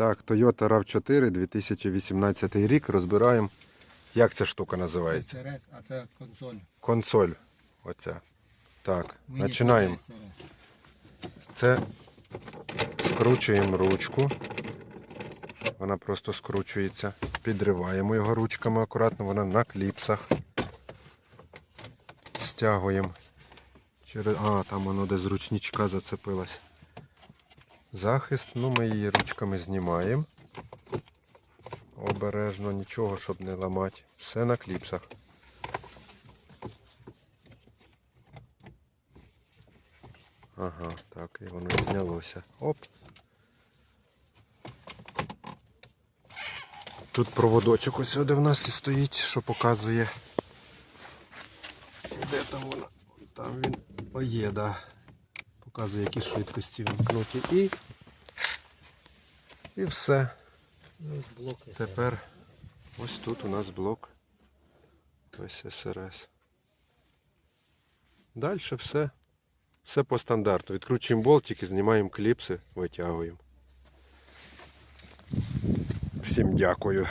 Так, Toyota RAV4 2018 рік. Розбираємо, як ця штука називається. СРС, а це консоль. Консоль. Оця. Так, починаємо. Це скручуємо ручку. Вона просто скручується. Підриваємо його ручками акуратно, вона на кліпсах. Стягуємо. Через... А, там воно де з ручничка зацепилось. Захист, ну ми її ручками знімаємо. Обережно, нічого, щоб не ламати. Все на кліпсах. Ага, так, і воно знялося. Оп. Тут проводочок ось сюди в нас і стоїть, що показує. Де там воно? Там він О, є, да. Показує, які швидкості вімкнуті. І. І все. Тепер ось тут у нас блок. Ось СРС. Далі все. Все по стандарту. Відкручуємо болтики, знімаємо кліпси, витягуємо. Всім дякую.